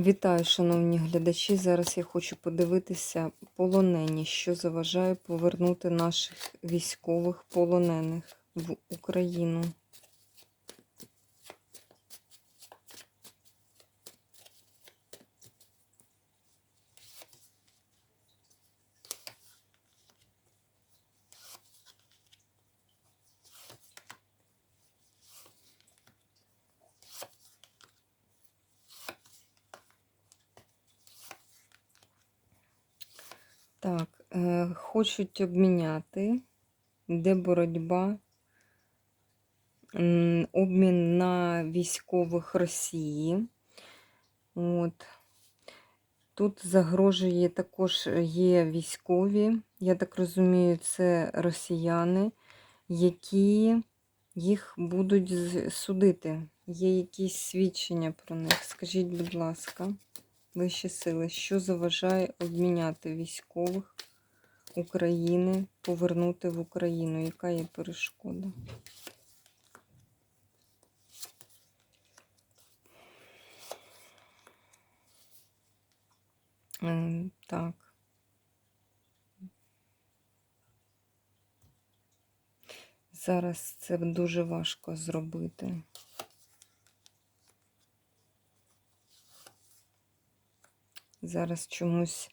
Вітаю, шановні глядачі. Зараз я хочу подивитися полонені, що заважає повернути наших військових полонених в Україну. Так, е, хочуть обміняти, де боротьба, обмін на військових Росії. От. Тут загрожує також є військові, я так розумію, це росіяни, які їх будуть судити. Є якісь свідчення про них. Скажіть, будь ласка, вищі сили, що заважає обміняти військових України, повернути в Україну? Яка є перешкода? Ем, Так. Зараз це дуже важко зробити. Зараз чомусь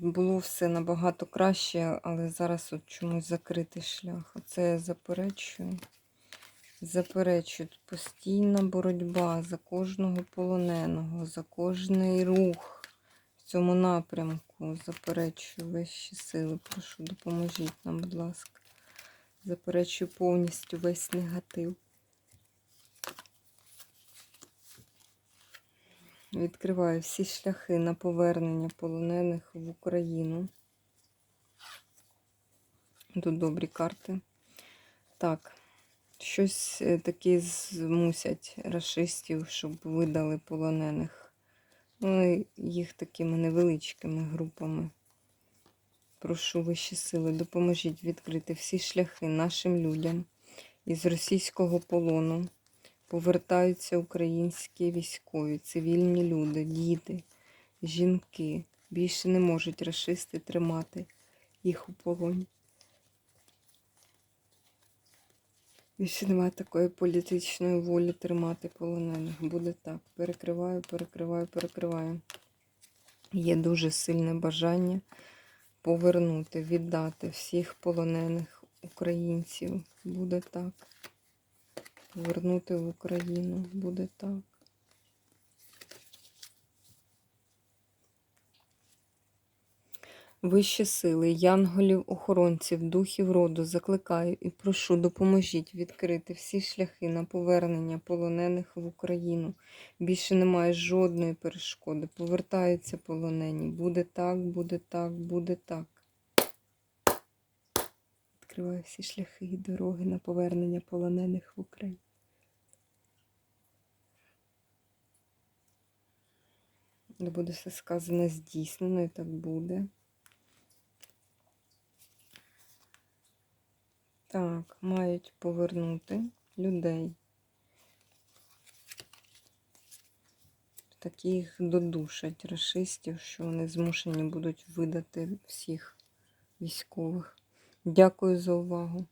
було все набагато краще, але зараз от чомусь закритий шлях. Оце я заперечую. Заперечую Тут постійна боротьба за кожного полоненого, за кожний рух в цьому напрямку. Заперечую вищі сили. Прошу, допоможіть нам, будь ласка. Заперечую повністю весь негатив. Відкриваю всі шляхи на повернення полонених в Україну. Тут добрі карти. Так, щось е, таке змусять расистів, щоб видали полонених. Ну, їх такими невеличкими групами. Прошу вищі сили, допоможіть відкрити всі шляхи нашим людям із російського полону. Повертаються українські військові, цивільні люди, діти, жінки. Більше не можуть расисти тримати їх у полоні. Більше немає такої політичної волі тримати полонених. Буде так. Перекриваю, перекриваю, перекриваю. Є дуже сильне бажання повернути, віддати всіх полонених українців. Буде так. Повернути в Україну. Буде так. Вищі сили, янголів, охоронців, духів роду закликаю і прошу, допоможіть відкрити всі шляхи на повернення полонених в Україну. Більше немає жодної перешкоди. Повертаються полонені. Буде так, буде так, буде так. Відкриваю всі шляхи і дороги на повернення полонених в Україну. Де буде все сказане здійснено, і так буде. Так, мають повернути людей. Таких додушать расистів, що вони змушені будуть видати всіх військових. Дякую за увагу.